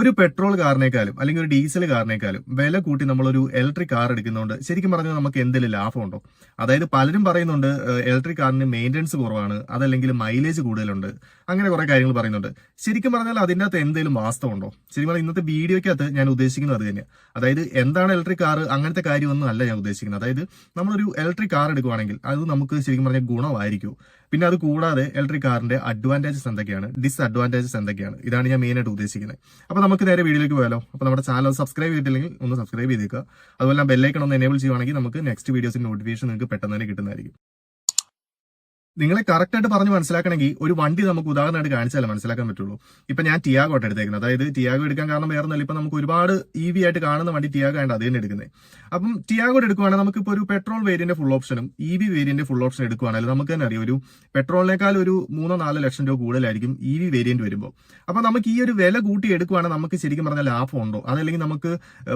ഒരു പെട്രോൾ കാറിനേക്കാളും അല്ലെങ്കിൽ ഒരു ഡീസൽ കാറിനേക്കാളും വില കൂട്ടി നമ്മളൊരു ഇലക്ട്രിക് കാർ എടുക്കുന്നതുകൊണ്ട് ശരിക്കും പറഞ്ഞാൽ നമുക്ക് എന്തെങ്കിലും ലാഭമുണ്ടോ? അതായത് പലരും പറയുന്നുണ്ട് ഇലക്ട്രിക് കാറിന് മെയിന്റനൻസ് കുറവാണ് അതല്ലെങ്കിൽ മൈലേജ് കൂടുതലുണ്ട് അങ്ങനെ കുറെ കാര്യങ്ങൾ പറയുന്നുണ്ട്. ശരിക്കും പറഞ്ഞാൽ അതിന്റെ അകത്ത് എന്തെങ്കിലും വാസ്തവമുണ്ടോ ശരിക്കും പറഞ്ഞാൽ ഇന്നത്തെ വീഡിയോയ്ക്കകത്ത് ഞാൻ ഉദ്ദേശിക്കുന്നത് അത് തന്നെയാണ് അതായത് എന്താണ് ഇലക്ട്രിക് കാർ അങ്ങനത്തെ കാര്യമൊന്നും അല്ല ഞാൻ ഉദ്ദേശിക്കുന്നത്. അതായത് നമ്മളൊരു ഇലക്ട്രിക് കാർ എടുക്കുവാണെങ്കിൽ അത് നമുക്ക് ശരിക്കും പറഞ്ഞാൽ ഗുണമായിരിക്കും. പിന്നെ അത് കൂടാതെ ഇലക്ട്രിക് കാറിന്റെ അഡ്വാന്റേജസ് എന്തൊക്കെയാണ്? ഡിസ്അഡ്വാന്റേജസ് എന്തൊക്കെയാണ്? ഇതാണ് ഞാൻ മെയിൻ ആയിട്ട് ഉദ്ദേശിക്കുന്നത്. അപ്പോൾ നമുക്ക് നേരെ വീഡിയോയിലേക്ക് പോയാലോ? അപ്പോൾ നമ്മുടെ ചാനൽ സബ്സ്ക്രൈബ് ചെയ്തിട്ടില്ലെങ്കിൽ ഒന്ന് സബ്സ്ക്രൈബ് ചെയ്തേക്കുക. അതുപോലെ ബെല്ലൈക്കൺ ഒന്ന് എനേബിൾ ചെയ്യുകയാണെങ്കിൽ നമുക്ക് നെക്സ്റ്റ് വീഡിയോസിന്റെ നോട്ടിഫിക്കേഷൻ നിങ്ങൾക്ക് പെട്ടെന്ന് തന്നെ കിട്ടുന്നതായിരിക്കും. നിങ്ങളെ കറക്റ്റ് ആയിട്ട് പറഞ്ഞ് മനസ്സിലാക്കണമെങ്കിൽ ഒരു വണ്ടി നമുക്ക് ഉദാഹരണമായിട്ട് കാണിച്ചാലേ മനസ്സിലാക്കാൻ പറ്റുള്ളൂ. ഇപ്പൊ ഞാൻ ടിയാഗോ ആയിട്ട് എടുത്തേക്കുന്നത്. അതായത് ടിയാഗോ എടുക്കാൻ കാരണം വേറെ ഒന്നല്ല ഇപ്പൊ നമുക്ക് ഒരുപാട് ഇ വി ആയിട്ട് കാണുന്ന വണ്ടി ടിയാഗോ ആണ് അത് എടുക്കുന്നത് അപ്പം ടിയാഗോ എടുക്കുവാണെങ്കിൽ നമുക്ക് ഇപ്പോൾ ഒരു പെട്രോൾ വേരിയന്റ് ഫുൾ ഓപ്ഷനും E V variant full option എടുക്കുവാണെങ്കിൽ നമുക്ക് തന്നെ അറിയാം. ഒരു പെട്രോളിനേക്കാൾ ഒരു മൂന്നോ നാലോ ലക്ഷം രൂപ കൂടുതലായിരിക്കും ഇ വി വേരിയന്റ് വരുമ്പോൾ അപ്പൊ നമുക്ക് ഈ ഒരു വില കൂട്ടി എടുക്കുവാണെങ്കിൽ നമുക്ക് ശരിക്കും പറഞ്ഞാൽ ലാഭം ഉണ്ടോ അതല്ലെങ്കിൽ നമുക്ക്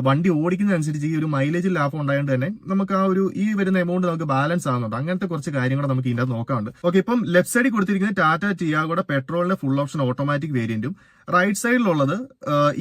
വണ്ടി ഓടിക്കുന്നതനുസരിച്ച് ഈ ഒരു മൈലേജിൽ ലാഭം ഉണ്ടായതുകൊണ്ട് തന്നെ നമുക്ക് ആ ഒരു ഈ വരുന്ന എമൗണ്ട് നമുക്ക് ബാലൻസ് ആകുന്നുണ്ട് അങ്ങനത്തെ കുറച്ച് കാര്യങ്ങൾ നമുക്ക് ഇതിന്റെ അകത്ത് നോക്കാറുണ്ട് ഓക്കെ ഇപ്പം ലെഫ്റ്റ് സൈഡിൽ കൊടുത്തിരിക്കുന്നത് ടാറ്റ ടിയാഗോടെ പെട്രോളിന്റെ ഫുൾ ഓപ്ഷൻ ഓട്ടോമാറ്റിക് വേരിയന്റും റൈറ്റ് സൈഡിലുള്ളത്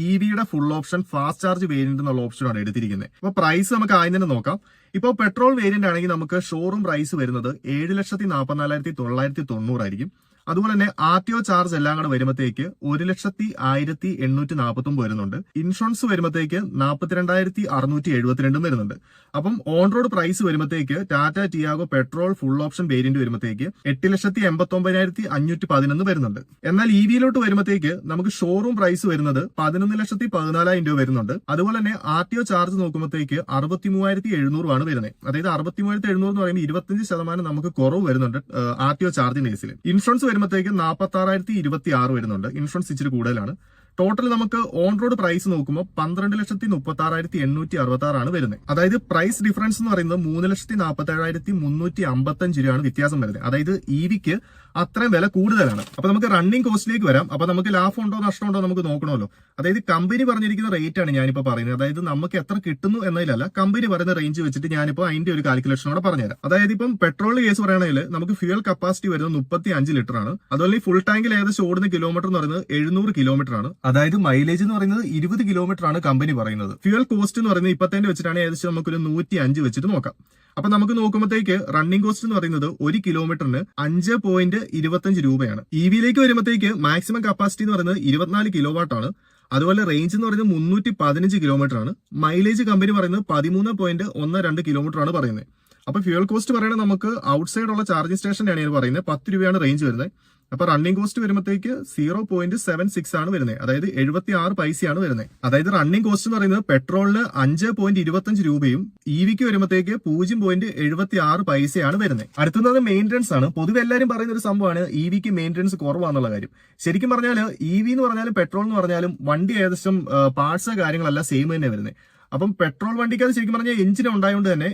ഇ വിയുടെ full option fast charge variant എന്നുള്ള ഓപ്ഷനാണ് എടുത്തിരിക്കുന്നത്. ഇപ്പൊ പ്രൈസ് നമുക്ക് ആദ്യം തന്നെ നോക്കാം. ഇപ്പോൾ പെട്രോൾ വേരിയന്റ് ആണെങ്കിൽ നമുക്ക് ഷോറൂം പ്രൈസ് വരുന്നത് ഏഴ് ലക്ഷത്തി നാൽപ്പത്തിനാലായിരത്തി തൊള്ളായിരത്തി തൊണ്ണൂറായിരിക്കും. അതുപോലെ തന്നെ ആർ ടി ഒ ചാർജ് എല്ലാം കൂടെ വരുമ്പോഴത്തേക്ക് ഒരു ലക്ഷത്തി ആയിരത്തി എണ്ണൂറ്റി നാൽപ്പത്തി ഒമ്പത് വരുന്നുണ്ട്. ഇൻഷുറൻസ് വരുമ്പോഴത്തേക്ക് നാൽപ്പത്തിരണ്ടായിരത്തി അറുന്നൂറ്റി എഴുപത്തിരണ്ടും വരുന്നുണ്ട്. അപ്പം ഓൺ റോഡ് പ്രൈസ് വരുമ്പോഴത്തേക്ക് Tata Tiago petrol full option variant വരുമ്പോഴത്തേക്ക് എട്ട് ലക്ഷത്തി എൺപത്തി ഒമ്പതിനായിരത്തി അഞ്ഞൂറ്റി പതിനൊന്ന് വരുന്നുണ്ട്. എന്നാൽ ഇ വിയിലോട്ട് വരുമ്പോഴത്തേക്ക് നമുക്ക് ഷോറൂം പ്രൈസ് വരുന്നത് പതിനൊന്ന് ലക്ഷത്തി പതിനാലായിരം രൂപ വരുന്നുണ്ട്. അതുപോലെ തന്നെ ആർ ടി ഒ ചാർജ് നോക്കുമ്പോഴത്തേക്ക് അറുപത്തി മൂവായിരത്തി എഴുന്നൂറാണ് വരുന്നത്. അതായത് അറുപത്തി മൂവായിരത്തി എഴുന്നൂറ് എന്ന് പറയുമ്പോൾ ഇരുപത്തഞ്ച് ശതമാനം നമുക്ക് കുറവ് വരുന്നുണ്ട് ആർ ടി ഒ ചാർജിന്റെ കേസിൽ ഇൻഷുറൻസ് വരുമ്പോഴത്തേക്ക് നാൽപ്പത്തി ആറായിരത്തി ഇരുപത്തി ആറ് വരുന്നുണ്ട്. ഇൻഷുറൻസ് ഇച്ചിരി കൂടുതലാണ്. ടോട്ടൽ നമുക്ക് ഓൺ റോഡ് പ്രൈസ് നോക്കുമ്പോൾ പന്ത്രണ്ട് ലക്ഷത്തി മുപ്പത്തി ആറായിരത്തി എണ്ണൂറ്റി അറുപത്തി ആറാണ് വരുന്നത്. അതായത് പ്രൈസ് ഡിഫറൻസ് എന്ന് പറയുന്നത് മൂന്ന് ലക്ഷത്തി നാൽപ്പത്തി ഏഴായിരത്തി മുന്നൂറ്റി അമ്പത്തഞ്ച് രൂപയാണ് വ്യത്യാസം വരുന്നത്. അതായത് ഇ വിക്ക് അത്രയും വില കൂടുതലാണ്. അപ്പൊ നമുക്ക് റണ്ണിങ് കോസ്റ്റിലേക്ക് വരാം. അപ്പൊ നമുക്ക് ലാഭം ഉണ്ടോ നഷ്ടം ഉണ്ടോ നമുക്ക് നോക്കണമല്ലോ. അതായത് കമ്പനി പറഞ്ഞിരിക്കുന്ന റേറ്റ് ആണ് ഞാനിപ്പോ പറയുന്നത്. അതായത് നമുക്ക് എത്ര കിട്ടുന്നു എന്നതിലല്ല കമ്പനി പറയുന്ന റേഞ്ച് വെച്ചിട്ട് ഞാനിപ്പോ അതിന്റെ ഒരു കാൽക്കുലേഷൻ കൂടെ പറഞ്ഞുതരാം. അതായത് ഇപ്പം പെട്രോൾ കേസ് പറയുകയാണെങ്കിൽ നമുക്ക് ഫ്യൂൽ കപ്പാസിറ്റി വരുന്നത് മുപ്പത്തി അഞ്ച് ലിറ്റർ ആണ്. അതുപോലെ ഫുൾ ടാങ്കിൽ ഏകദേശം ഓടുന്ന കിലോമീറ്റർ എന്ന് പറയുന്നത് എഴുന്നൂറ് കിലോമീറ്റർ ആണ്. അതായത് മൈലേജ് എന്ന് പറയുന്നത് ഇരുപത് കിലോമീറ്റർ ആണ് കമ്പനി പറയുന്നത്. ഫ്യൂൽ കോസ്റ്റ് എന്ന് പറയുന്നത് ഇപ്പത്തന്നെ വെച്ചിട്ടാണ് ഏകദേശം നമുക്കൊരു നൂറ്റി അഞ്ച് വെച്ചിട്ട് നോക്കാം. അപ്പൊ നമുക്ക് നോക്കുമ്പോഴത്തേക്ക് റണ്ണിംഗ് കോസ്റ്റ് എന്ന് പറയുന്നത് ഒരു കിലോമീറ്ററിന് അഞ്ച് പോയിന്റ് ഇരുപത്തഞ്ച് രൂപയാണ്. ഇ വിയിലേക്ക് വരുമ്പോഴത്തേക്ക് മാക്സിമം കപ്പാസിറ്റി എന്ന് പറയുന്നത് ഇരുപത്തിനാല് കിലോ വാട്ടാണ് അതുപോലെ റേഞ്ച് എന്ന് പറയുന്നത് മുന്നൂറ്റി പതിനഞ്ച് കിലോമീറ്റർ ആണ്. മൈലേജ് കമ്പനി പറയുന്നത് പതിമൂന്ന് പോയിന്റ് ഒന്ന് രണ്ട് കിലോമീറ്റർ ആണ് പറയുന്നത്. അപ്പൊ ഫ്യൂൽ കോസ്റ്റ് പറയുന്നത് നമുക്ക് ഔട്ട്സൈഡ് ഉള്ള ചാർജിംഗ് സ്റ്റേഷന്റെ ആണ് ഇത് പറയുന്നത്. പത്ത് രൂപയാണ് റേഞ്ച് വരുന്നത്. അപ്പൊ റണ്ണിംഗ് കോസ്റ്റ് വരുമ്പോഴത്തേക്ക് സീറോ പോയിന്റ് സെവൻ സിക്സ് ആണ് വരുന്നത്. അതായത് എഴുപത്തി ആറ് പൈസയാണ് വരുന്നത്. അതായത് റണ്ണിംഗ് കോസ്റ്റ് എന്ന് പറയുന്നത് പെട്രോളിന് അഞ്ച് പോയിന്റ് ഇരുപത്തഞ്ച് രൂപയും ഇ വിക്ക് വരുമ്പോഴത്തേക്ക് പൂജ്യം പോയിന്റ് എഴുപത്തി ആറ് പൈസയാണ് വരുന്നത്. അടുത്തത് മെയിന്റനൻസ് ആണ്. പൊതുവെ എല്ലാവരും പറയുന്ന ഒരു സംഭവമാണ് ഇ വിക്ക് മെയിന്റനൻസ് കുറവാന്നുള്ള കാര്യം. ശരിക്കും പറഞ്ഞാൽ ഇ വി എന്ന് പറഞ്ഞാലും പെട്രോൾ എന്ന് പറഞ്ഞാലും വണ്ടി ഏകദേശം പാർട്സ് കാര്യങ്ങളെല്ലാം സെയിം തന്നെ വരുന്നത്. അപ്പം പെട്രോൾ വണ്ടിക്ക് അത് ശരിക്കും പറഞ്ഞാൽ എഞ്ചിൻ ഉണ്ടായതുകൊണ്ട് തന്നെ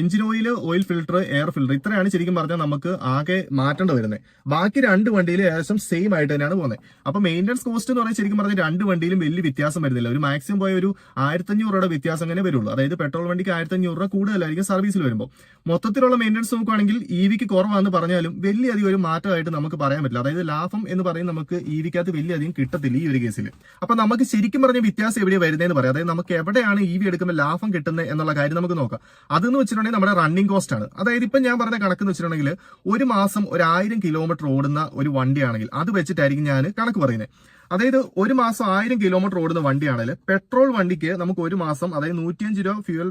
engine oil oil filter air filter ഇത്രയാണ് ശരിക്കും പറഞ്ഞാൽ നമുക്ക് ആകെ മാറ്റേണ്ടി വരുന്നത് ബാക്കി രണ്ട് വണ്ടിയിൽ ഏകദേശം സെയിം ആയിട്ട് തന്നെയാണ് പോകുന്നത് അപ്പൊ മെയിന്റനൻസ് കോസ്റ്റ് എന്ന് പറഞ്ഞാൽ ശരിക്കും പറഞ്ഞാൽ രണ്ട് വണ്ടിയിലും വലിയ വ്യത്യാസം വരുന്നില്ല. ഒരു മാക്സിമം പോയ ഒരു ആയിരത്തഞ്ഞൂറ് രൂപയുടെ വ്യത്യാസം അങ്ങനെ വരുള്ളൂ. അതായത് പെട്രോൾ വണ്ടിക്ക് ആയിരത്തഞ്ഞൂറ് രൂപ കൂടുതലായിരിക്കും സർവീസിൽ വരുമ്പോൾ. മൊത്തത്തിലുള്ള മെയിന്റനൻസ് നോക്കുകയാണെങ്കിൽ ഇ വിക്ക് കുറവാണെന്ന് പറഞ്ഞാലും വലിയ അധികം ഒരു മാറ്റമായിട്ട് നമുക്ക് പറയാൻ പറ്റില്ല. അതായത് ലാഭം എന്ന് പറയുന്നത് നമുക്ക് ഇ വിക്കകത്ത് വലിയ അധികം കിട്ടത്തില്ല ഈ ഒരു കേസിൽ അപ്പൊ നമുക്ക് ശരിക്കും പറഞ്ഞ വ്യത്യാസം എവിടെയാണ് വരുന്നതെന്ന് പറയാം. അതായത് നമുക്ക് എവിടെയാണ് ഇ വി എടുക്കുമ്പോൾ ലാഭം കിട്ടുന്നത് എന്നുള്ള കാര്യം നമുക്ക് നോക്കാം. അതെന്ന് വെച്ചിട്ടുണ്ടെങ്കിൽ നമ്മുടെ റണ്ണിങ് കോസ്റ്റ് ആണ്. അതായത് ഇപ്പം ഞാൻ പറഞ്ഞ കണക്ക് എന്ന് വെച്ചിട്ടുണ്ടെങ്കിൽ ഒരു മാസം ഒരു ആയിരം കിലോമീറ്റർ ഓടുന്ന ഒരു വണ്ടിയാണെങ്കിൽ അത് വെച്ചിട്ടായിരിക്കും ഞാൻ കണക്ക് പറയുന്നത് അതായത് ഒരു മാസം ആയിരം കിലോമീറ്റർ ഓടുന്ന വണ്ടിയാണെങ്കിൽ പെട്രോൾ വണ്ടിക്ക് നമുക്ക് ഒരു മാസം അതായത് നൂറ്റിയഞ്ച് രൂപ ഫ്യൂൽ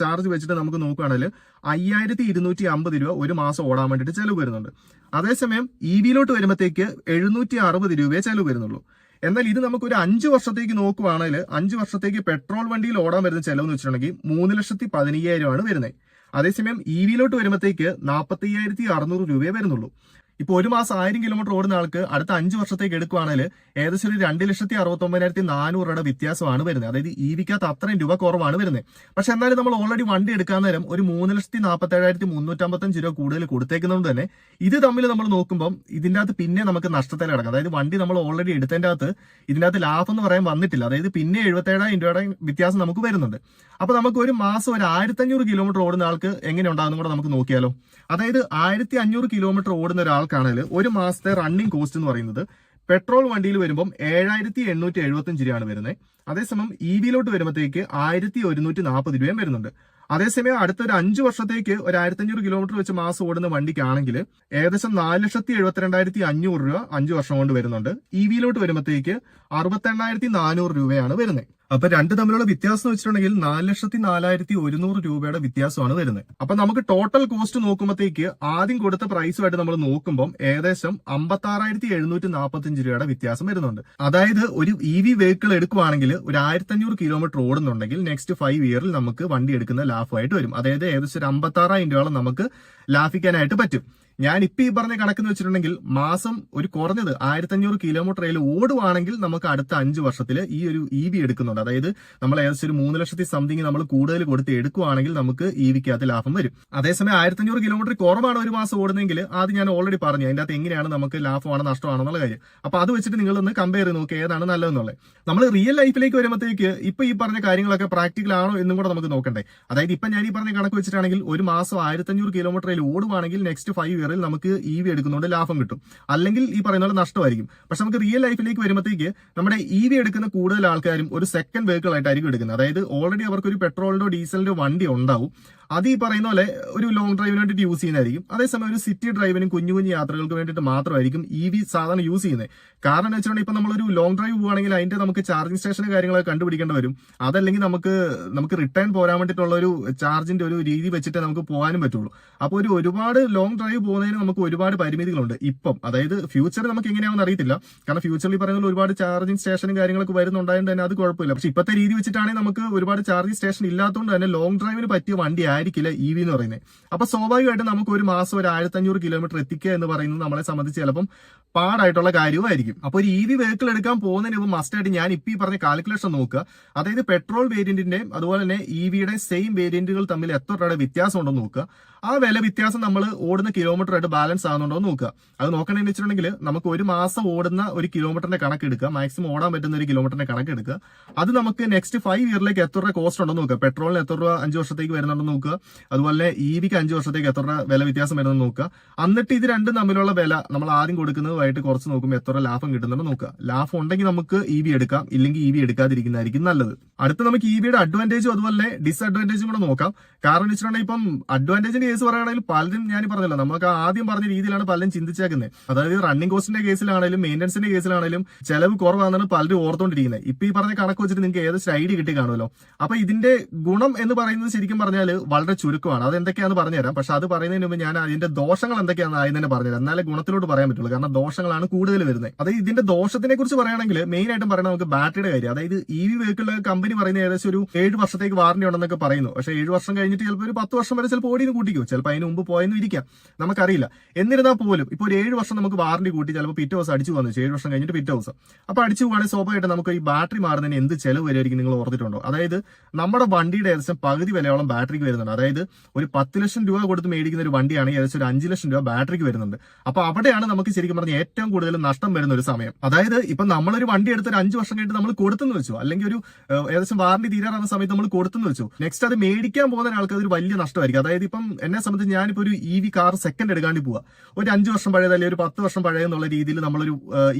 ചാർജ് വെച്ചിട്ട് നമുക്ക് നോക്കുകയാണെങ്കിൽ അയ്യായിരത്തി ഇരുന്നൂറ്റി അമ്പത് രൂപ ഒരു മാസം ഓടാൻ വേണ്ടിയിട്ട് ചെലവ് വരുന്നുണ്ട്. അതേസമയം ഇ വിയിലോട്ട് വരുമ്പോഴത്തേക്ക് എഴുന്നൂറ്റി അറുപത് രൂപയെ ചെലവ് വരുന്നുള്ളൂ. എന്നാൽ ഇത് നമുക്ക് ഒരു അഞ്ച് വർഷത്തേക്ക് നോക്കുവാണെങ്കിൽ അഞ്ച് വർഷത്തേക്ക് പെട്രോൾ വണ്ടിയിൽ ഓടാൻ വരുന്ന ചെലവ് എന്ന് വെച്ചിട്ടുണ്ടെങ്കിൽ മൂന്ന് ലക്ഷത്തി പതിനയ്യായിരമാണ് വരുന്നത്. അതേസമയം ഇ വിയിലോട്ട് വരുമ്പോഴത്തേക്ക് നാൽപ്പത്തി അയ്യായിരത്തി അറുന്നൂറ് രൂപയെ വരുന്നുള്ളൂ. ഇപ്പൊ ഒരു മാസം ആയിരം കിലോമീറ്റർ ഓടുന്ന ആൾക്ക് അടുത്ത അഞ്ച് വർഷത്തേക്ക് എടുക്കുവാണെങ്കിൽ ഏകദേശം ഒരു രണ്ട് ലക്ഷത്തി അറുപത്തൊമ്പതിനായിരത്തി നാനൂറ് രൂപയുടെ വ്യത്യാസമാണ് വരുന്നത്. അതായത് ഇ വിക്കകത്ത് അത്രയും രൂപ കുറവാണ് വരുന്നത്. പക്ഷെ എന്നാലും നമ്മൾ ഓൾറെഡി വണ്ടി എടുക്കാൻ നേരം ഒരു മൂന്ന് ലക്ഷത്തി നാൽപ്പത്തി ഏഴായിരത്തി മുന്നൂറ്റമ്പത്തഞ്ച് രൂപ കൂടുതൽ കൊടുത്തേക്കുന്നതുകൊണ്ട് തന്നെ. ഇത് തമ്മിൽ നമ്മൾ നോക്കുമ്പോൾ ഇതിന്റെ അകത്ത് പിന്നെ നമുക്ക് നഷ്ടത്തിൽ കിടക്കാം. അതായത് വണ്ടി നമ്മൾ ഓൾറെഡി എടുത്തതിന്റെ അകത്ത് ഇതിന്റെ അകത്ത് ലാഭം എന്ന് പറയാൻ വന്നിട്ടില്ല. അതായത് പിന്നെ എഴുപത്തേഴായിരം രൂപയുടെ വ്യത്യാസം നമുക്ക് വരുന്നുണ്ട്. അപ്പൊ നമുക്ക് ഒരു മാസം ഒരു ആയിരത്തഞ്ഞൂറ് കിലോമീറ്റർ ഓടുന്ന ആൾക്ക് എങ്ങനെ ഉണ്ടാകുന്നു കൂടെ നമുക്ക് നോക്കിയാലോ. അതായത് ആയിരത്തി അഞ്ഞൂറ് കിലോമീറ്റർ ഓടുന്ന ഒരാൾക്കാണെങ്കിൽ ഒരു മാസത്തെ റണ്ണിങ് കോസ്റ്റ് എന്ന് പറയുന്നത് പെട്രോൾ വണ്ടിയിൽ വരുമ്പം ഏഴായിരത്തി എണ്ണൂറ്റി എഴുപത്തി രൂപയാണ് വരുന്നത്. അതേസമയം ഇ വിയിലോട്ട് വരുമ്പോഴത്തേക്ക് ആയിരത്തി ഒരുന്നൂറ്റി നാൽപ്പത് രൂപയും വരുന്നുണ്ട്. അതേസമയം അടുത്തൊരു അഞ്ച് വർഷത്തേക്ക് ഒരു ആയിരത്തഞ്ഞൂറ് കിലോമീറ്റർ വെച്ച് മാസം ഓടുന്ന വണ്ടിക്കാണെങ്കിൽ ഏകദേശം നാല് ലക്ഷത്തി എഴുപത്തിരണ്ടായിരത്തി അഞ്ഞൂറ് രൂപ അഞ്ച് വർഷം കൊണ്ട് വരുന്നുണ്ട്. ഇ വിയിലോട്ട് വരുമ്പോഴത്തേക്ക് അറുപത്തെണ്ണായിരത്തി നാനൂറ് രൂപയാണ് വരുന്നത്. അപ്പൊ രണ്ട് തമ്മിലുള്ള വ്യത്യാസം വെച്ചിട്ടുണ്ടെങ്കിൽ നാല് ലക്ഷത്തി നാലായിരത്തി ഒരുന്നൂറ് രൂപയുടെ വ്യത്യാസമാണ് വരുന്നത്. അപ്പൊ നമുക്ക് ടോട്ടൽ കോസ്റ്റ് നോക്കുമ്പോഴത്തേക്ക് ആദ്യം കൊടുത്ത പ്രൈസുമായിട്ട് നമ്മൾ നോക്കുമ്പോൾ ഏകദേശം അമ്പത്താറായിരത്തി എഴുന്നൂറ്റി നാൽപ്പത്തി രൂപയുടെ വ്യത്യാസം വരുന്നുണ്ട്. അതായത് ഒരു ഇ വി വെഹിക്കിൾ എടുക്കുവാണെങ്കിൽ ഒരു ആയിരത്തി അഞ്ഞൂറ് കിലോമീറ്റർ ഓടുന്നുണ്ടെങ്കിൽ നെക്സ്റ്റ് ഫൈവ് ഇയറിൽ നമുക്ക് വണ്ടി എടുക്കുന്ന ലാഭമായിട്ട് വരും. അതായത് ഏകദേശം ഒരു അമ്പത്താറായിരം രൂപയോളം നമുക്ക് ലാഭിക്കാനായിട്ട് പറ്റും. ഞാൻ ഇപ്പൊ ഈ പറഞ്ഞ കണക്കെന്ന് വെച്ചിട്ടുണ്ടെങ്കിൽ മാസം ഒരു കുറഞ്ഞത് ആയിരത്തഞ്ഞൂറ് കിലോമീറ്റർ അതിൽ ഓടുവാണെങ്കിൽ നമുക്ക് അടുത്ത അഞ്ച് വർഷത്തിൽ ഈ ഒരു ഇ വി എടുക്കുന്നുണ്ട്. അതായത് നമ്മൾ ഏകദേശം ഒരു മൂന്ന് ലക്ഷത്തി സംതിങ് നമ്മൾ കൂടുതൽ കൊടുത്ത് എടുക്കുവാണെങ്കിൽ നമുക്ക് ഇ വിക്കകത്ത് ലാഭം വരും. അതേസമയം ആയിരത്തഞ്ഞൂറ് കിലോമീറ്റർ കുറവാണ് ഒരു മാസം ഓടുന്നെങ്കിൽ അത് ഞാൻ ഓൾറെഡി പറഞ്ഞു. അതിന്റെ അകത്ത് എങ്ങനെയാണ് നമുക്ക് ലാഭമാണ് നഷ്ടമാണോ എന്നുള്ള കാര്യം. അപ്പൊ അത് വെച്ചിട്ട് നിങ്ങൾ ഒന്ന് കമ്പയർ ചെയ്ത് നോക്കി ഏതാണ് നല്ലതെന്നുള്ളത്. നമ്മൾ റിയൽ ലൈഫിലേക്ക് വരുമ്പോഴത്തേക്ക് ഇപ്പൊ ഈ പറഞ്ഞ കാര്യങ്ങളൊക്കെ പ്രാക്ടിക്കൽ ആണോ എന്നും കൂടെ നമുക്ക് നോക്കണ്ടേ. അതായത് ഇപ്പൊ ഞാൻ ഈ പറഞ്ഞ കണക്ക് വെച്ചിട്ടാണെങ്കിൽ ഒരു മാസം ആയിരത്തഞ്ഞൂറ് കിലോമീറ്ററിൽ ഓടുവാണെങ്കിൽ നെക്സ്റ്റ് ഫൈവ് ഇയറിൽ നമുക്ക് ഇ വി എടുക്കുന്നതുകൊണ്ട് ലാഭം കിട്ടും. അല്ലെങ്കിൽ ഈ പറയുന്ന പോലെ നഷ്ടമായിരിക്കും. പക്ഷെ നമുക്ക് റിയൽ ലൈഫിലേക്ക് വരുമ്പോഴത്തേക്ക് നമ്മുടെ ഇ വി എടുക്കുന്ന കൂടുതൽ ആൾക്കാരും ഒരു സെക്കൻഡ് വെഹിക്കിൾ ആയിട്ടായിരിക്കും എടുക്കുന്നത്. അതായത് ഓൾറെഡി അവർക്ക് ഒരു പെട്രോളിന്റോ ഡീസലിന്റോ വണ്ടി ഉണ്ടാവും. അത് ഈ പറയുന്ന പോലെ ഒരു ലോങ് ഡ്രൈവിന് വേണ്ടിയിട്ട് യൂസ് ചെയ്യുന്നതായിരിക്കും. അതേസമയം ഒരു സിറ്റി ഡ്രൈവിനും കുഞ്ഞു കുഞ്ഞു യാത്രകൾക്ക് വേണ്ടിയിട്ട് മാത്രമായിരിക്കും ഇ വി സാധാരണ യൂസ് ചെയ്യുന്നത്. കാരണം എന്ന് വെച്ചിട്ടുണ്ടെങ്കിൽ ഇപ്പൊ നമ്മളൊരു ലോങ് ഡ്രൈവ് പോവുകയാണെങ്കിൽ അതിന്റെ നമുക്ക് ചാർജിങ് സ്റ്റേഷനും കാര്യങ്ങളൊക്കെ കണ്ടുപിടിക്കേണ്ടി വരും. അതല്ലെങ്കിൽ നമുക്ക് നമുക്ക് റിട്ടേൺ പോരാൻ വേണ്ടിയിട്ടുള്ള ഒരു ചാർജിന്റെ ഒരു രീതി വെച്ചിട്ട് നമുക്ക് പോകാനും പറ്റുള്ളൂ. അപ്പോൾ ഒരു ഒരുപാട് ലോങ് ഡ്രൈവ് പോകുന്നതിന് നമുക്ക് ഒരുപാട് പരിമിതികളുണ്ട് ഇപ്പം. അതായത് ഫ്യൂച്ചർ നമുക്ക് എങ്ങനെയാണെന്ന് അറിയത്തില്ല. കാരണം ഫ്യൂച്ചറിൽ പറയുന്ന ഒരുപാട് ചാർജിങ് സ്റ്റേഷനും കാര്യങ്ങളൊക്കെ വരുന്നുണ്ടായത് തന്നെ അത് കുഴപ്പമില്ല. പക്ഷെ ഇപ്പോഴത്തെ രീതി വെച്ചിട്ടാണെങ്കിൽ നമുക്ക് ഒരുപാട് ചാർജിങ് സ്റ്റേഷൻ ഇല്ലാത്തതുകൊണ്ട് തന്നെ ലോങ് ഡ്രൈവിന് പറ്റിയ വണ്ടി ആയിരിക്കില്ല ഇ വി എന്ന് പറയുന്നത്. അപ്പൊ സ്വാഭാവികമായിട്ടും നമുക്ക് ഒരു മാസം ഒരു ആയിരത്തി അഞ്ഞൂറ് കിലോമീറ്റർ എത്തിക്കുക എന്ന് പറയുന്നത് നമ്മളെ സംബന്ധിച്ച് ചിലപ്പം പാടായിട്ടുള്ള കാര്യമായിരിക്കും അപ്പോൾ ഒരു ഇ വി വെഹിക്കിൾ എടുക്കാൻ പോകുന്നതിന് മസ്റ്റ് ആയിട്ട് ഞാൻ ഇപ്പൊ ഈ പറഞ്ഞ കാൽക്കുലേഷൻ നോക്കുക. അതായത് പെട്രോൾ വേരിയന്റിന്റെയും അതുപോലെ തന്നെ ഇ വിയുടെ സെയിം വേരിയന്റുകൾ തമ്മിൽ എത്ര രൂപയുടെ വ്യത്യാസം ഉണ്ടെന്ന് നോക്കുക. ആ വില വ്യത്യാസം നമ്മൾ ഓടുന്ന കിലോമീറ്റർ ആയിട്ട് ബാലൻസ് ആകുന്നുണ്ടോ എന്ന് നോക്കുക. അത് നോക്കണമെന്ന് വെച്ചിട്ടുണ്ടെങ്കിൽ നമുക്ക് ഒരു മാസം ഓടുന്ന ഒരു കിലോമീറ്ററിന്റെ കണക്ക് എടുക്കുക. മാക്സിമം ഓടാൻ പറ്റുന്ന ഒരു കിലോമീറ്ററിന്റെ കണക്ക് എടുക്കുക. അത് നമുക്ക് നെക്സ്റ്റ് ഫൈവ് ഇയറിലേക്ക് എത്ര രൂപ കോസ്റ്റ് ഉണ്ടെന്ന് നോക്കുക. പെട്രോളിന് എത്ര രൂപ അഞ്ച് വർഷത്തേക്ക് വരുന്നുണ്ടോ നോക്കുക. അതുപോലെ ഇ വിക്ക് അഞ്ച് വർഷത്തേക്ക് എത്ര വില വ്യത്യാസം വരുന്നത് നോക്കുക. എന്നിട്ട് ഇത് രണ്ടും തമ്മിലുള്ള വില നമ്മൾ ആദ്യം കൊടുക്കുന്നതുമായിട്ട് കുറച്ച് നോക്കുമ്പോൾ എത്ര ലാഭം കിട്ടുന്നുണ്ടോ നോക്കുക. ലാഭം ഉണ്ടെങ്കിൽ നമുക്ക് ഇ വി എടുക്കാം. ഇല്ലെങ്കിൽ ഇ വി എടുക്കാതിരിക്കുന്നതായിരിക്കും നല്ലത്. അടുത്ത നമുക്ക് ഇ വിയുടെ അഡ്വാന്റേജും അതുപോലെ ഡിസ്അഡ്വാന്റേജും കൂടെ നോക്കാം. കാരണം വെച്ചിട്ടുണ്ടെങ്കിൽ ഇപ്പം അഡ്വാന്റേജിന്റെ കേസ് പറയുകയാണെങ്കിൽ പലരും ഞാൻ പറഞ്ഞല്ലോ നമുക്ക് ആദ്യം പറഞ്ഞ രീതിയിലാണ് പലരും ചിന്തിച്ചേക്കുന്നത്. അതായത് റണ്ണിംഗ് കോസ്റ്റിന്റെ കേസിലാണെങ്കിലും മെയിന്റനൻസിന്റെ കേസിലാണെങ്കിലും ചെലവ് കുറവാണെന്നാണ് പലരും ഓർത്തുകൊണ്ടിരിക്കുന്നത് ഇപ്പൊ ഈ പറഞ്ഞ കണക്ക് വെച്ചിട്ട് നിങ്ങൾക്ക് ഏകദേശം ഐഡിയ കിട്ടി കാണുമല്ലോ. അപ്പൊ ഇതിന്റെ ഗുണം എന്ന് പറയുന്നത് ശരിക്കും പറഞ്ഞാൽ വളരെ ചുരുക്കമാണ്. അത് എന്തൊക്കെയാണെന്ന് പറഞ്ഞുതരാം. പക്ഷെ അത് പറയുന്നതിന് മുമ്പ് ഞാൻ അതിന്റെ ദോഷങ്ങൾ എന്തൊക്കെയാണെന്ന് ആദ്യം തന്നെ പറഞ്ഞുതരാം. എന്നാലേ ഗുണത്തിലോട്ട് പറയാൻ പറ്റുള്ളൂ. കാരണം ദോഷങ്ങളാണ് കൂടുതൽ വരുന്നത്. അതായത് ഇതിന്റെ ദോഷത്തിനെ കുറിച്ച് പറയുകയാണെങ്കിൽ മെയിൻ ആയിട്ടും പറയുന്നത് നമുക്ക് ബാറ്ററിയുടെ കാര്യം. അതായത് ഇ വി വെഹിക്കിളിലെ കമ്പനി പറയുന്നത് ഏകദേശം ഒരു ഏഴ് വർഷത്തേക്ക് വാറണ്ടി ഉണ്ടെന്നൊക്കെ പറയുന്നു. പക്ഷേ ഏഴ് വർഷം കഴിഞ്ഞിട്ട് ചിലപ്പോൾ ഒരു പത്ത് വർഷം വരെ ചിലപ്പോൾ ഓടിന്ന് കൂട്ടിക്കോ ചിലപ്പോൾ അതിന് മുമ്പ് പോയെന്നും ഇരിക്കാം. നമുക്കറിയില്ല. എന്നിരുന്നാൽ പോലും ഇപ്പോൾ ഒരു ഏഴ് വർഷം നമുക്ക് വാറണ്ടി കൂട്ടി ചിലപ്പോൾ പിറ്റേ ദിവസം അടിച്ചു വന്നു. ഏഴ് വർഷം കഴിഞ്ഞിട്ട് പിറ്റേ ദിവസം. അപ്പോൾ അടിച്ചു പോകുകയാണെങ്കിൽ സ്വാഭാവികമായിട്ട് നമുക്ക് ഈ ബാറ്ററി മാറുന്നതിന് എന്ത് ചിലവ് വരുമായിരിക്കും നിങ്ങൾ ഓർത്തിട്ടുണ്ടോ? അതായത് നമ്മുടെ വണ്ടിയുടെ ഏകദേശം പകുതി വിലയോളം ബാറ്ററിക്ക് വരുന്നുണ്ട്. അതായത് ഒരു പത്ത് ലക്ഷം രൂപ കൊടുത്ത് മേടിക്കുന്ന ഒരു വണ്ടിയാണെങ്കിൽ ഏകദേശം ഒരു അഞ്ച് ലക്ഷം രൂപ ബാറ്ററിക്ക് വരുന്നുണ്ട്. അപ്പോൾ അവിടെയാണ് നമുക്ക് ശരിക്കും പറഞ്ഞാൽ ഏറ്റവും കൂടുതൽ നഷ്ടം വരുന്ന ഒരു സമയം. അതായത് ഇപ്പം നമ്മളൊരു വണ്ടി എടുത്ത് ഒരു അഞ്ച് വർഷം കഴിഞ്ഞിട്ട് നമ്മൾ കൊടുത്തെന്ന് വെച്ചു. അല്ലെങ്കിൽ ഒരു ഏകദേശം വാറന്റി തീരാറാകുന്ന സമയത്ത് നമ്മൾ കൊടുത്തെന്ന് വെച്ചു. നെക്സ്റ്റ് അത് മേടിക്കാൻ പോകുന്ന ഒരാൾക്ക് അതൊരു വലിയ നഷ്ടമായിരിക്കും. അതായത് ഇപ്പം എന്നെ സംബന്ധിച്ച് ഞാനിപ്പോൾ ഒരു ഇ വി കാർ സെക്കൻഡ് എടുക്കാണ്ട് പോവാ. ഒരു അഞ്ച് വർഷം പഴയത് അല്ലെങ്കിൽ ഒരു പത്ത് വർഷം പഴയെന്നുള്ള രീതിയിൽ നമ്മളൊരു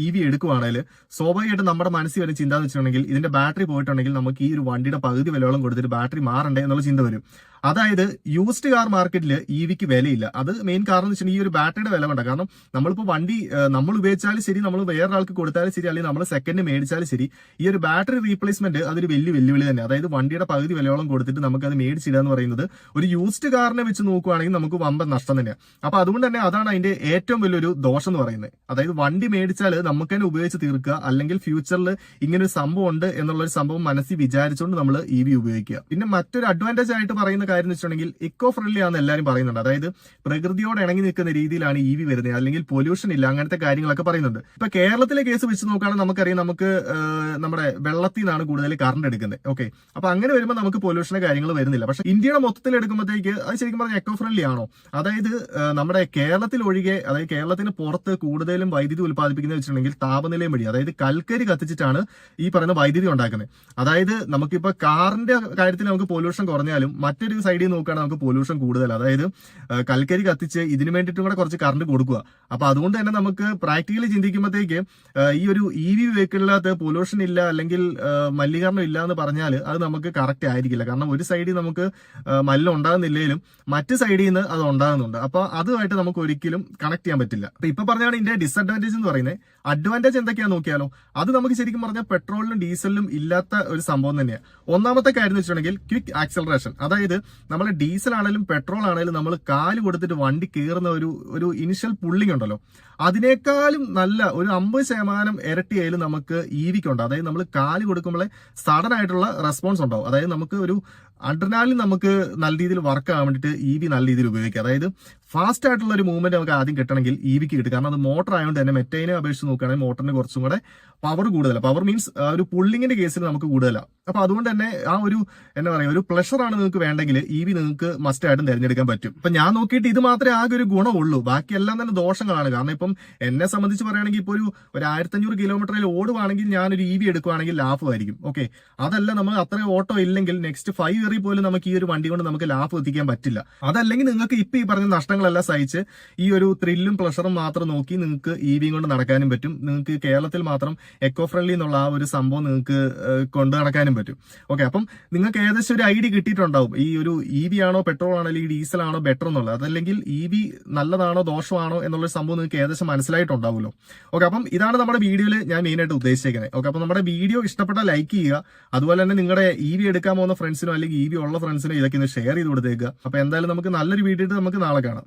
ഇ വി എടുക്കുവാണെങ്കിൽ സ്വാഭാവികമായിട്ട് നമ്മുടെ മനസ്സിൽ വരുന്ന ചിന്ത വെച്ചിട്ടുണ്ടെങ്കിൽ ഇതിന്റെ ബാറ്ററി പോയിട്ടുണ്ടെങ്കിൽ നമുക്ക് ഈ ഒരു വണ്ടിയുടെ പകുതി വിലയോളം കൊടുത്തിട്ട് ബാറ്ററി മാറണ്ടേ എന്നുള്ള ചിന്ത വരും. അതായത് യൂസ്ഡ് കാർ മാർക്കറ്റിൽ ഇ വിക്ക് വിലയില്ല. അത് മെയിൻ കാരണം എന്ന് വെച്ചിട്ടുണ്ടെങ്കിൽ ഈ ഒരു ബാറ്ററിയുടെ വില വേണ്ട. കാരണം നമ്മളിപ്പോൾ വണ്ടി നമ്മൾ ഉപയോഗിച്ചാലും ശരി നമ്മൾ വേറൊരാൾക്ക് കൊടുത്താലും ശരി അല്ലെങ്കിൽ നമ്മൾ സെക്കൻഡ് മേടിച്ചാലും ശരി ഈ ഒരു ബാറ്ററി റീപ്ലേസ്മെന്റ് അതൊരു വലിയ വെല്ലുവിളി തന്നെ. അതായത് വണ്ടിയുടെ പകുതി വിലയോളം കൊടുത്തിട്ട് നമുക്ക് അത് മേടിച്ചിടുക എന്ന് പറയുന്നത് ഒരു യൂസ്ഡ് കാറിനെ വെച്ച് നോക്കുവാണെങ്കിൽ നമുക്ക് വമ്പൻ നഷ്ടം തന്നെയാണ് അപ്പൊ അതുകൊണ്ട് തന്നെ അതാണ് അതിന്റെ ഏറ്റവും വലിയൊരു ദോഷം എന്ന് പറയുന്നത്. അതായത് വണ്ടി മേടിച്ചാൽ നമുക്ക് തന്നെ ഉപയോഗിച്ച് തീർക്കുക അല്ലെങ്കിൽ ഫ്യൂച്ചറിൽ ഇങ്ങനെ ഒരു സംഭവം ഉണ്ട് എന്നുള്ള ഒരു സംഭവം മനസ്സിൽ വിചാരിച്ചുകൊണ്ട് നമ്മൾ ഇ വി ഉപയോഗിക്കുക. പിന്നെ മറ്റൊരു അഡ്വാന്റേജ് ആയിട്ട് പറയുന്ന എന്ന് വെച്ചിട്ടുണ്ടെങ്കിൽ ഇക്കോ ഫ്രണ്ട്ലി ആണെന്ന് എല്ലാവരും പറയുന്നുണ്ട്. അതായത് പ്രകൃതിയോട് ഇണങ്ങി നിൽക്കുന്ന രീതിയിലാണ് ഇ വി വരുന്നത്. അല്ലെങ്കിൽ പൊല്യൂഷൻ ഇല്ല അങ്ങനത്തെ കാര്യങ്ങളൊക്കെ പറയുന്നുണ്ട്. ഇപ്പൊ കേരളത്തിലെ കേസ് വെച്ച് നോക്കുകയാണെങ്കിൽ നമുക്കറിയാം നമുക്ക് നമ്മുടെ വെള്ളത്തിൽ നിന്നാണ് കൂടുതൽ കറണ്ട് എടുക്കുന്നത്. ഓക്കെ അപ്പൊ അങ്ങനെ വരുമ്പോൾ നമുക്ക് പൊല്യൂഷന്റെ കാര്യങ്ങൾ വരുന്നില്ല. പക്ഷെ ഇന്ത്യയുടെ മൊത്തത്തിൽ എടുക്കുമ്പോഴത്തേക്ക് അത് ശരിക്കും പറഞ്ഞാൽ എക്കോ ഫ്രണ്ട്ലി ആണോ? അതായത് നമ്മുടെ കേരളത്തിൽ ഒഴികെ അതായത് കേരളത്തിന് പുറത്ത് കൂടുതലും വൈദ്യുതി ഉൽപ്പാദിപ്പിക്കുന്നത് വെച്ചിട്ടുണ്ടെങ്കിൽ താപനിലയും വഴി അതായത് കൽക്കരി കത്തിച്ചിട്ടാണ് ഈ പറയുന്ന വൈദ്യുതി ഉണ്ടാക്കുന്നത്. അതായത് നമുക്കിപ്പോ കാറിന്റെ കാര്യത്തിൽ നമുക്ക് പൊല്യൂഷൻ കുറഞ്ഞാലും മറ്റൊരു ഒരു സൈഡിൽ നോക്കുകയാണെങ്കിൽ നമുക്ക് പൊല്യൂഷൻ കൂടുതൽ. അതായത് കൽക്കരി കത്തിച്ച് ഇതിനു വേണ്ടിയിട്ടും കൂടെ കുറച്ച് കറണ്ട് കൊടുക്കുക. അപ്പൊ അതുകൊണ്ട് തന്നെ നമുക്ക് പ്രാക്ടിക്കലി ചിന്തിക്കുമ്പോഴത്തേക്ക് ഈ ഒരു ഇ വി വെഹിക്കിളിനകത്ത് പൊല്യൂഷൻ ഇല്ല അല്ലെങ്കിൽ മലിനീകരണം ഇല്ല എന്ന് പറഞ്ഞാൽ അത് നമുക്ക് കറക്റ്റ് ആയിരിക്കില്ല. കാരണം ഒരു സൈഡിൽ നമുക്ക് മല്ല ഉണ്ടാകുന്നില്ലെങ്കിലും മറ്റ് സൈഡിൽ നിന്ന് അത് ഉണ്ടാകുന്നുണ്ട്. അപ്പൊ അതുമായിട്ട് നമുക്ക് ഒരിക്കലും കണക്ട് ചെയ്യാൻ പറ്റില്ല. അപ്പൊ ഇപ്പൊ പറഞ്ഞാണ് ഇതിന്റെ ഡിസഡ്വാന്റേജ് എന്ന് പറയുന്നത്. അഡ്വാന്റേജ് എന്തൊക്കെയാ നോക്കിയാലോ അത് നമുക്ക് ശരിക്കും പറഞ്ഞാൽ പെട്രോളിനും ഡീസലിനും ഇല്ലാത്ത ഒരു സംഭവം തന്നെയാണ്. ഒന്നാമത്തെ കാര്യം എന്ന് വെച്ചിട്ടുണ്ടെങ്കിൽ ക്വിക്ക് ആക്സലറേഷൻ അതായത് നമ്മൾ ഡീസൽ ആണെങ്കിലും പെട്രോൾ ആണെങ്കിലും നമ്മൾ കാൽ കൊടുത്തിട്ട് വണ്ടി കയറുന്ന ഒരു ഒരു ഇനിഷ്യൽ പുള്ളിങ് ഉണ്ടല്ലോ അതിനേക്കാളും നല്ല ഒരു അമ്പത് ശതമാനം ഇരട്ടിയായാലും നമുക്ക് ഇ വിക്കുണ്ട്. അതായത് നമ്മൾ കാൽ കൊടുക്കുമ്പോഴേ സഡൻ ആയിട്ടുള്ള റെസ്പോൺസ് ഉണ്ടാവും. അതായത് നമുക്ക് ഒരു അഡ്രനാലിൻ നമുക്ക് നല്ല രീതിയിൽ വർക്ക് ആവാൻ വേണ്ടിയിട്ട് ഇ വി നല്ല രീതിയിൽ ഉപയോഗിക്കുക അതായത് ഫാസ്റ്റ് ആയിട്ടുള്ള ഒരു മൂവ്മെന്റ് നമുക്ക് ആദ്യം കിട്ടണമെങ്കിൽ ഇ വിക്ക് കിട്ടും. കാരണം അത് മോട്ടർ ആയതുകൊണ്ട് തന്നെ മെറ്റൈനെ അപേക്ഷിച്ച് നോക്കുകയാണെങ്കിൽ മോട്ടറിന് കുറച്ചും കൂടെ പവർ കൂടുതലാണ് പവർ മീൻസ് ഒരു പുള്ളിങ്ങിന്റെ കേസിൽ നമുക്ക് കൂടുതലാണ് അപ്പൊ അതുകൊണ്ട് തന്നെ ആ ഒരു എന്താ പറയുക ഒരു പ്ലഷർ ആണ് നിങ്ങൾക്ക് വേണ്ടെങ്കിൽ ഇ വി നിങ്ങൾക്ക് മസ്റ്റ് ആയിട്ടും തിരഞ്ഞെടുക്കാൻ പറ്റും. അപ്പൊ ഞാൻ നോക്കിയിട്ട് ഇത് മാത്രമേ ആകെ ഒരു ഗുണമുള്ളൂ. ബാക്കിയെല്ലാം തന്നെ ദോഷങ്ങളാണ്. കാരണം ഇപ്പം എന്നെ സംബന്ധിച്ച് പറയുകയാണെങ്കിൽ ഇപ്പോൾ ഒരു ഒരു ആയിരത്തഞ്ഞൂറ് കിലോമീറ്ററിൽ ഓടുവാണെങ്കിൽ ഞാനൊരു ഇ വി എടുക്കുവാണെങ്കിൽ ലാഭമായിരിക്കും. ഓക്കെ അതല്ല നമ്മൾ അത്ര ഓട്ടോ ഇല്ലെങ്കിൽ നെക്സ്റ്റ് ഫൈവ് ഇയറിൽ പോലും നമുക്ക് ഈ ഒരു വണ്ടി കൊണ്ട് നമുക്ക് ലാഭം എത്തിക്കാൻ പറ്റില്ല. അതല്ലെങ്കിൽ നിങ്ങൾക്ക് ഇപ്പൊ ഈ പറഞ്ഞ നഷ്ടങ്ങളെല്ലാം സഹിച്ച് ഈ ഒരു ത്രില്ലും പ്ലഷറും മാത്രം നോക്കി നിങ്ങൾക്ക് ഇ വിയും കൊണ്ട് നടക്കാനും പറ്റും. നിങ്ങൾക്ക് കേരളത്തിൽ മാത്രം എക്കോ ഫ്രണ്ട്ലി എന്നുള്ള ആ ഒരു സംഭവം നിങ്ങൾക്ക് കൊണ്ടു നടക്കാനും പറ്റും. ഓക്കെ അപ്പം നിങ്ങൾക്ക് ഏകദേശം ഒരു ഐഡിയ കിട്ടിയിട്ടുണ്ടാവും. ഈ ഒരു ഇ വി ആണോ പെട്രോൾ ആണോ അല്ലെങ്കിൽ ഡീസൽ ആണോ ബെറ്റർ എന്നുള്ളത്. അതല്ലെങ്കിൽ ഇ വി നല്ലതാണോ ദോഷമാണോ എന്നുള്ള സംഭവം നിങ്ങൾക്ക് ഏകദേശം മനസ്സിലായിട്ടുണ്ടാവുമല്ലോ. ഓക്കെ അപ്പം ഇതാണ് നമ്മുടെ വീഡിയോയിൽ ഞാൻ മെയിനായിട്ട് ഉദ്ദേശിക്കുന്നത് ഓക്കെ അപ്പം നമ്മുടെ വീഡിയോ ഇഷ്ടപ്പെട്ട ലൈക്ക് ചെയ്യുക. അതുപോലെ തന്നെ നിങ്ങളുടെ ഇ വി എടുക്കാൻ പോകുന്ന ഫ്രണ്ട്സിനോ അല്ലെങ്കിൽ ഇ വി ഉള്ള ഫ്രണ്ട്സിനോ ഇതൊക്കെ ഒന്ന് ഷെയർ ചെയ്ത് കൊടുത്തേക്കുക. അപ്പം എന്തായാലും നമുക്ക് നല്ലൊരു വീഡിയോ നമുക്ക് നാളെ കാണാം.